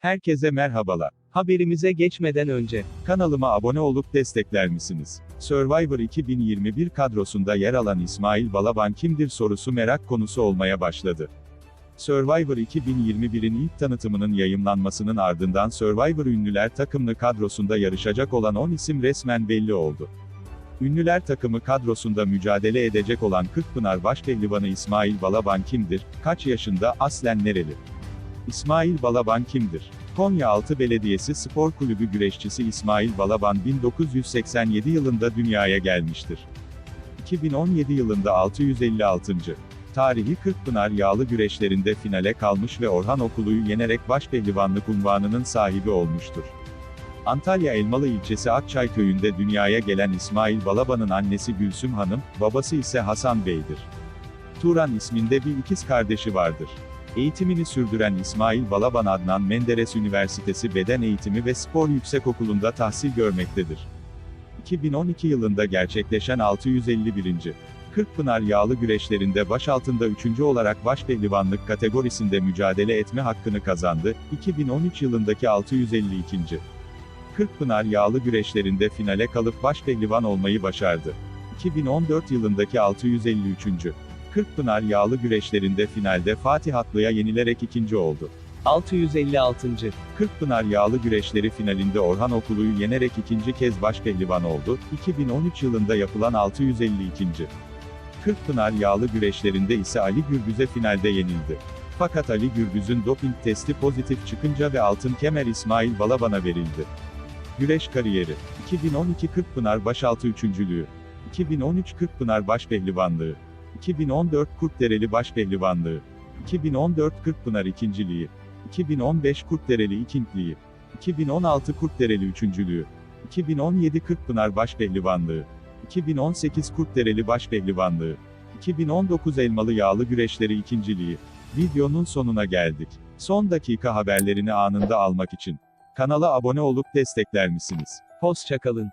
Herkese merhabalar. Haberimize geçmeden önce, Kanalıma abone olup destekler misiniz? Survivor 2021 kadrosunda yer alan İsmail Balaban kimdir sorusu merak konusu olmaya başladı. Survivor 2021'in ilk tanıtımının yayımlanmasının ardından Survivor ünlüler takımlı kadrosunda yarışacak olan 10 isim resmen belli oldu. Ünlüler takımı kadrosunda mücadele edecek olan Kırkpınar Başpehlivanı İsmail Balaban kimdir? Kaç yaşında, aslen nereli? İsmail Balaban kimdir? Konyaaltı Belediyesi Spor Kulübü güreşçisi İsmail Balaban 1987 yılında dünyaya gelmiştir. 2017 yılında 656. Tarihi Kırkpınar yağlı güreşlerinde finale kalmış ve Orhan Okulu'yu yenerek başpehlivanlık unvanının sahibi olmuştur. Antalya Elmalı ilçesi Akçay köyünde dünyaya gelen İsmail Balaban'ın annesi Gülsüm Hanım, babası ise Hasan Bey'dir. Turan isminde bir ikiz kardeşi vardır. Eğitimini sürdüren İsmail Balaban Adnan Menderes Üniversitesi Beden Eğitimi ve Spor Yüksekokulu'nda tahsil görmektedir. 2012 yılında gerçekleşen 651. Kırkpınar yağlı güreşlerinde başaltında 3. olarak başpehlivanlık kategorisinde mücadele etme hakkını kazandı, 2013 yılındaki 652. Kırkpınar yağlı güreşlerinde finale kalıp başpehlivan olmayı başardı. 2014 yılındaki 653. Kırkpınar yağlı güreşlerinde finalde Fatih Atlı'ya yenilerek ikinci oldu. 656. Kırkpınar yağlı güreşleri finalinde Orhan Okulu'yu yenerek ikinci kez başpehlivan oldu, 2013 yılında yapılan 652. Kırkpınar yağlı güreşlerinde ise Ali Gürbüz'e finalde yenildi. Fakat Ali Gürbüz'ün doping testi pozitif çıkınca ve altın kemer İsmail Balaban'a verildi. Güreş kariyeri 2012 Kırkpınar Başaltı Üçüncülüğü 2013 Kırkpınar Başpehlivanlığı 2014 Kurtdereli Başpehlivanlığı 2014 Kırkpınar İkinciliği 2015 Kurtdereli İkinciliği 2016 Kurtdereli Üçüncülüğü 2017 Kırkpınar Başpehlivanlığı 2018 Kurtdereli Başpehlivanlığı 2019 Elmalı Yağlı Güreşleri İkinciliği Videonun sonuna geldik. Son dakika haberlerini anında almak için kanala abone olup destekler misiniz? Hoşçakalın.